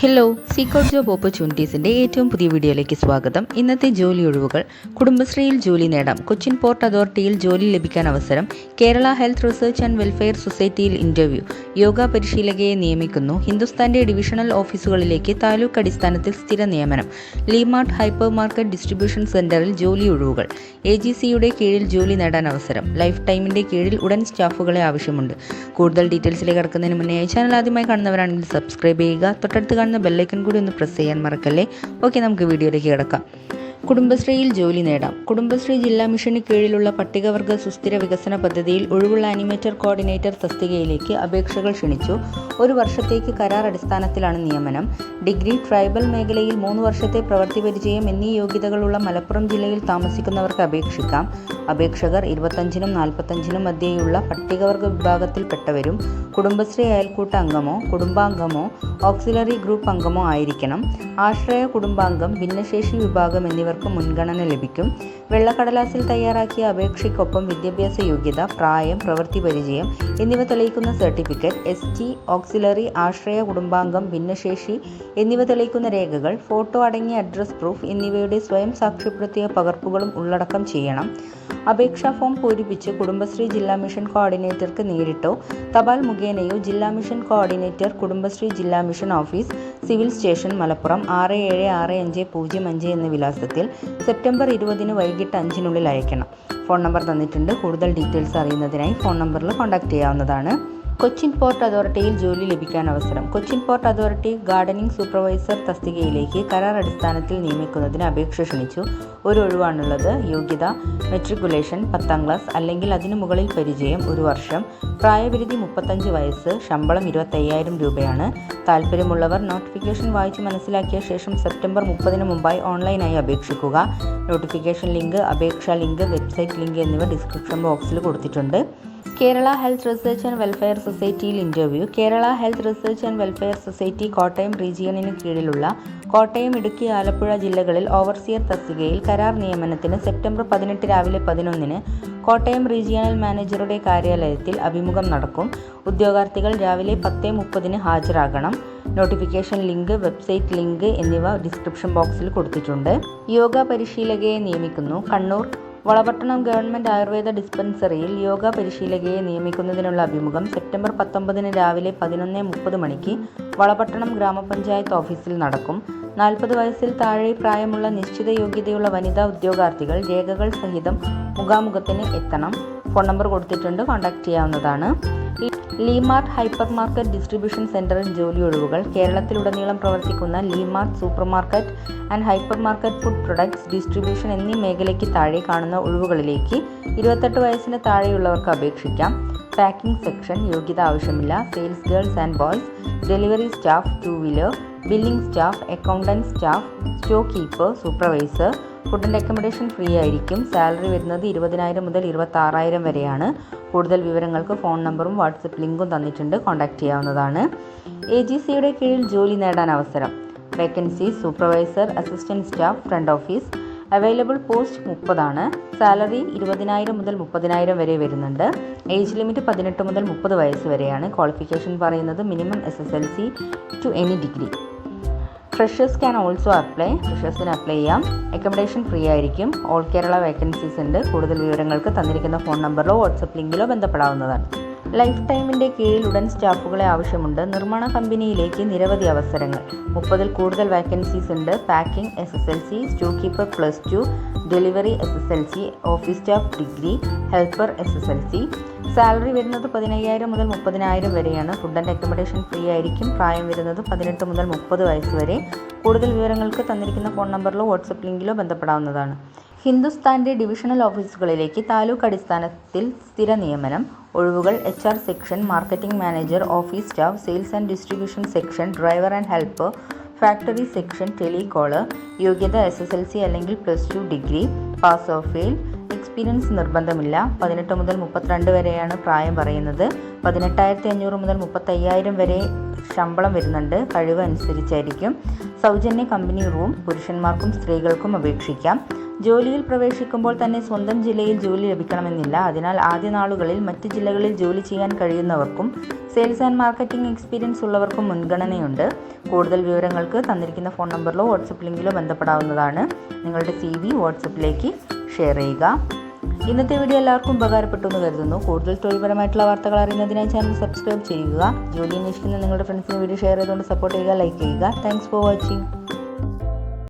Hello സീക്കോട്ട് job ഓപ്പർച്യൂണിറ്റീസിന്റെ ഏറ്റവും പുതിയ വീഡിയോയിലേക്ക് സ്വാഗതം. ഇന്നത്തെ ജോലി ഒഴിവുകൾ. കുടുംബശ്രീയിൽ ജോലി നേടാം. കൊച്ചിൻ പോർട്ട് അതോറിറ്റിയിൽ ജോലി ലഭിക്കാൻ അവസരം. Kerala health research and welfare സൊസൈറ്റിയിൽ ഇന്റർവ്യൂ യോഗ പരിശീലകയെ നിയമിക്കുന്നു. ഹിന്ദുസ്ഥാന്റെ ഡിവിഷണൽ ഓഫീസുകളിലേക്ക് താലൂക്ക് അടിസ്ഥാനത്തിൽ സ്ഥിര നിയമനം. ലീമാർട്ട് ഹൈപ്പർ മാർക്കറ്റ് ഡിസ്ട്രിബ്യൂഷൻ സെന്ററിൽ ജോലി ഒഴിവുകൾ. എ ജി സിയുടെ കീഴിൽ ജോലി നേടാൻ അവസരം. ലൈഫ് ടൈമിന്റെ കീഴിൽ ഉടൻ സ്റ്റാഫുകളെ ആവശ്യമുണ്ട്. കൂടുതൽ ഡീറ്റെയിൽസിലേക്ക് കടക്കുന്നതിന് മുന്നേ ചാനൽ ആദ്യമായി കാണുന്നവരാണെങ്കിൽ സബ്സ്ക്രൈബ് ചെയ്യുക. തൊട്ടടുത്ത് കാണുന്ന ബെല്ലൈക്കൺ കൂടി ഒന്ന് പ്രസ് ചെയ്യാൻ മറക്കല്ലേ? ഓക്കെ നമുക്ക് വീഡിയോയിലേക്ക് കിടക്കാം. കുടുംബശ്രീയിൽ ജോലി നേടാം. കുടുംബശ്രീ ജില്ലാ മിഷന് കീഴിലുള്ള പട്ടികവർഗ സുസ്ഥിര വികസന പദ്ധതിയിൽ ഒഴിവുള്ള അനിമേറ്റർ കോർഡിനേറ്റർ തസ്തികയിലേക്ക് അപേക്ഷകൾ ക്ഷണിച്ചു. ഒരു വർഷത്തേക്ക് കരാർ അടിസ്ഥാനത്തിലാണ് നിയമനം. ഡിഗ്രി ട്രൈബൽ മേഖലയിൽ മൂന്ന് വർഷത്തെ പ്രവൃത്തി പരിചയം എന്നീ യോഗ്യതകളുള്ള മലപ്പുറം ജില്ലയിൽ താമസിക്കുന്നവർക്ക് അപേക്ഷിക്കാം. അപേക്ഷകർ ഇരുപത്തഞ്ചിനും നാൽപ്പത്തഞ്ചിനും മധ്യേയുള്ള പട്ടികവർഗ വിഭാഗത്തിൽപ്പെട്ടവരും കുടുംബശ്രീ അയൽക്കൂട്ട അംഗമോ കുടുംബാംഗമോ ഓക്സിലറി ഗ്രൂപ്പ് അംഗമോ ആയിരിക്കണം. ആശ്രയ കുടുംബാംഗം ഭിന്നശേഷി വിഭാഗം എന്നിവർക്ക് മുൻഗണന ലഭിക്കും. വെള്ളക്കടലാസിൽ തയ്യാറാക്കിയ അപേക്ഷയ്ക്കൊപ്പം വിദ്യാഭ്യാസ യോഗ്യത പ്രായം പ്രവൃത്തി പരിചയം എന്നിവ തെളിയിക്കുന്ന certificate S T auxiliary Ashraya കുടുംബാംഗം ഭിന്നശേഷി എന്നിവ തെളിയിക്കുന്ന രേഖകൾ ഫോട്ടോ അടങ്ങിയ അഡ്രസ് പ്രൂഫ് എന്നിവയുടെ സ്വയം സാക്ഷ്യപ്പെടുത്തിയ പകർപ്പുകളും ഉള്ളടക്കം ചെയ്യണം. അപേക്ഷാ ഫോം പൂരിപ്പിച്ച് കുടുംബശ്രീ ജില്ലാ മിഷൻ കോർഡിനേറ്റർക്ക് നേരിട്ടോ? തപാൽ മുഖേനയോ ജില്ലാ മിഷൻ കോർഡിനേറ്റർ കുടുംബശ്രീ ജില്ലാ mission office civil station Malappuram ആറ് ഏഴ് ആറ് അഞ്ച് പൂജ്യം അഞ്ച് എന്ന വിലാസത്തിൽ സെപ്റ്റംബർ ഇരുപതിന് വൈകിട്ട് അഞ്ചിനുള്ളിൽ അയക്കണം ഫോൺ നമ്പർ തന്നിട്ടുണ്ട്. കൂടുതൽ ഡീറ്റെയിൽസ് അറിയുന്നതിനായി ഫോൺ നമ്പറിൽ കോൺടാക്റ്റ് ചെയ്യാവുന്നതാണ്. കൊച്ചിൻ പോർട്ട് അതോറിറ്റിയിൽ ജോലി ലഭിക്കാൻ അവസരം. Cochin port authority gardening supervisor തസ്തികയിലേക്ക് കരാർ അടിസ്ഥാനത്തിൽ നിയമിക്കുന്നതിന് അപേക്ഷ ക്ഷണിച്ചു. ഒരു ഒഴിവാണുള്ളത് യോഗ്യത മെട്രിക്കുലേഷൻ പത്താം ക്ലാസ് അല്ലെങ്കിൽ അതിനു മുകളിൽ പരിചയം ഒരു വർഷം പ്രായപരിധി മുപ്പത്തഞ്ച് വയസ്സ് ശമ്പളം ഇരുപത്തയ്യായിരം രൂപയാണ്. താല്പര്യമുള്ളവർ നോട്ടിഫിക്കേഷൻ വായിച്ച് മനസ്സിലാക്കിയ ശേഷം സെപ്റ്റംബർ മുപ്പതിന് മുമ്പായി ഓൺലൈനായി അപേക്ഷിക്കുക. നോട്ടിഫിക്കേഷൻ ലിങ്ക് അപേക്ഷാ ലിങ്ക് വെബ്സൈറ്റ് ലിങ്ക് എന്നിവ ഡിസ്ക്രിപ്ഷൻ ബോക്സിൽ കൊടുത്തിട്ടുണ്ട്. Kerala health research and welfare സൊസൈറ്റിയിൽ interview Kerala health research and welfare society Kottayam റീജിയണിന് കീഴിലുള്ള കോട്ടയം ഇടുക്കി ആലപ്പുഴ ജില്ലകളിൽ ഓവർസിയർ തസ്തികയിൽ കരാർ നിയമനത്തിന് സെപ്റ്റംബർ പതിനെട്ട് രാവിലെ പതിനൊന്നിന് കോട്ടയം റീജിയണൽ മാനേജറുടെ കാര്യാലയത്തിൽ അഭിമുഖം നടക്കും. ഉദ്യോഗാർത്ഥികൾ രാവിലെ പത്ത് മുപ്പതിന് ഹാജരാകണം. നോട്ടിഫിക്കേഷൻ ലിങ്ക് വെബ്സൈറ്റ് ലിങ്ക് എന്നിവ ഡിസ്ക്രിപ്ഷൻ ബോക്സിൽ കൊടുത്തിട്ടുണ്ട്. യോഗ പരിശീലകയെ നിയമിക്കുന്നു കണ്ണൂർ വളപട്ടണം ഗവൺമെന്റ് ആയുർവേദ ഡിസ്പെൻസറിയിൽ യോഗ പരിശീലകയെ നിയമിക്കുന്നതിനുള്ള അഭിമുഖം സെപ്റ്റംബർ പത്തൊമ്പതിന് രാവിലെ പതിനൊന്ന് മുപ്പത് മണിക്ക് വളപട്ടണം ഗ്രാമപഞ്ചായത്ത് ഓഫീസിൽ നടക്കും. നാൽപ്പത് വയസ്സിൽ താഴെ പ്രായമുള്ള നിശ്ചിത യോഗ്യതയുള്ള വനിതാ ഉദ്യോഗാർത്ഥികൾ രേഖകൾ സഹിതം മുഖാമുഖത്തിന് എത്തണം. ഫോൺ നമ്പർ കൊടുത്തിട്ടുണ്ട്. കോൺടാക്റ്റ് ചെയ്യാവുന്നതാണ്. ലീമാർട്ട് ഹൈപ്പർ മാർക്കറ്റ് ഡിസ്ട്രിബ്യൂഷൻ സെന്ററിൽ ജോലി ഒഴിവുകൾ. കേരളത്തിലുടനീളം പ്രവർത്തിക്കുന്ന Leemart super market and hyper market food products distribution എന്നീ മേഖലയ്ക്ക് താഴെ കാണുന്ന ഒഴിവുകളിലേക്ക് ഇരുപത്തെട്ട് വയസ്സിന് താഴെയുള്ളവർക്ക് അപേക്ഷിക്കാം. പാക്കിംഗ് സെക്ഷൻ യോഗ്യത ആവശ്യമില്ല. Sales girls and boys delivery staff two wheeler billing staff accountant staff stock keeper supervisor food and accommodation free ആയിരിക്കും. സാലറി വരുന്നത് ഇരുപതിനായിരം മുതൽ ഇരുപത്താറായിരം വരെയാണ്. കൂടുതൽ വിവരങ്ങൾക്ക് ഫോൺ നമ്പറും വാട്സപ്പ് ലിങ്കും തന്നിട്ടുണ്ട്. കോൺടാക്റ്റ് ചെയ്യാവുന്നതാണ്. എ ജി സിയുടെ കീഴിൽ ജോലി നേടാൻ അവസരം. Vacancy supervisor assistant staff front office available post മുപ്പതാണ്. സാലറി ഇരുപതിനായിരം മുതൽ മുപ്പതിനായിരം വരെ വരുന്നുണ്ട്. ഏജ് ലിമിറ്റ് പതിനെട്ട് മുതൽ മുപ്പത് വയസ്സ് വരെയാണ്. ക്വാളിഫിക്കേഷൻ പറയുന്നത് minimum S S L C to any degree freshers can also apply ഫ്രഷേഴ്സിന് apply ചെയ്യാം. അക്കോമഡേഷൻ ഫ്രീ ആയിരിക്കും. ഓൾ കേരള വേക്കൻസീസ് ഉണ്ട്. കൂടുതൽ വിവരങ്ങൾക്ക് തന്നിരിക്കുന്ന ഫോൺ നമ്പറിലോ വാട്സപ്പ് ലിങ്കിലോ ബന്ധപ്പെടാവുന്നതാണ്. ലൈഫ് ടൈമിന്റെ കീഴിൽ ഉടൻ സ്റ്റാഫുകളെ ആവശ്യമുണ്ട്. നിർമ്മാണ കമ്പനിയിലേക്ക് നിരവധി അവസരങ്ങൾ. മുപ്പതിൽ കൂടുതൽ വേക്കൻസീസ് ഉണ്ട്. Packing S S L C store keeper plus two delivery S S L C office staff degree helper S S L C salary വരുന്നത് പതിനയ്യായിരം മുതൽ മുപ്പതിനായിരം വരെയാണ്. ഫുഡ് ആൻഡ് അക്കോമഡേഷൻ ഫ്രീ ആയിരിക്കും. പ്രായം വരുന്നത് പതിനെട്ട് മുതൽ മുപ്പത് വയസ്സ് വരെ. കൂടുതൽ വിവരങ്ങൾക്ക് തന്നിരിക്കുന്ന ഫോൺ നമ്പറിലോ വാട്സപ്പ് ലിങ്കിലോ ബന്ധപ്പെടാവുന്നതാണ്. ഹിന്ദുസ്ഥാന്റെ ഡിവിഷണൽ ഓഫീസുകളിലേക്ക് താലൂക്ക് അടിസ്ഥാനത്തിൽ സ്ഥിര നിയമനം ഒഴിവുകൾ H R section marketing manager office staff sales and distribution section driver and helper factory section telecall യോഗ്യത എസ് എസ് എൽ സി അല്ലെങ്കിൽ plus two degree pass of fail experience നിർബന്ധമില്ല. പതിനെട്ട് മുതൽ മുപ്പത്തിരണ്ട് വരെയാണ് പ്രായം പറയുന്നത്. പതിനെട്ടായിരത്തി അഞ്ഞൂറ് മുതൽ മുപ്പത്തയ്യായിരം വരെ ശമ്പളം വരുന്നുണ്ട്. കഴിവ് അനുസരിച്ചായിരിക്കും. സൗജന്യ കമ്പനി റൂം പുരുഷന്മാർക്കും സ്ത്രീകൾക്കും അപേക്ഷിക്കാം. ജോലിയിൽ പ്രവേശിക്കുമ്പോൾ തന്നെ സ്വന്തം ജില്ലയിൽ ജോലി ലഭിക്കണമെന്നില്ല. അതിനാൽ ആദ്യ നാളുകളിൽ മറ്റ് ജില്ലകളിൽ ജോലി ചെയ്യാൻ കഴിയുന്നവർക്കും സെയിൽസ് ആൻഡ് മാർക്കറ്റിംഗ് എക്സ്പീരിയൻസ് ഉള്ളവർക്കും മുൻഗണനയുണ്ട്. കൂടുതൽ വിവരങ്ങൾക്ക് തന്നിരിക്കുന്ന ഫോൺ നമ്പറിലോ വാട്സപ്പ് ലിങ്കിലോ ബന്ധപ്പെടാവുന്നതാണ്. നിങ്ങളുടെ സി വി വാട്സപ്പിലേക്ക് ഷെയർ ചെയ്യുക. ഇന്നത്തെ വീഡിയോ എല്ലാവർക്കും ഉപകാരപ്പെട്ടു എന്ന് കരുതുന്നു. കൂടുതൽ തൊഴിൽപരമായിട്ടുള്ള വാർത്തകൾ അറിയുന്നതിനായി ചാനൽ സബ്സ്ക്രൈബ് ചെയ്യുക. ജോലി അന്വേഷിക്കുന്ന നിങ്ങളുടെ ഫ്രണ്ട്സിന് വീഡിയോ ഷെയർ ചെയ്തുകൊണ്ട് സപ്പോർട്ട് ചെയ്യുക ലൈക്ക് ചെയ്യുക. Thanks for watching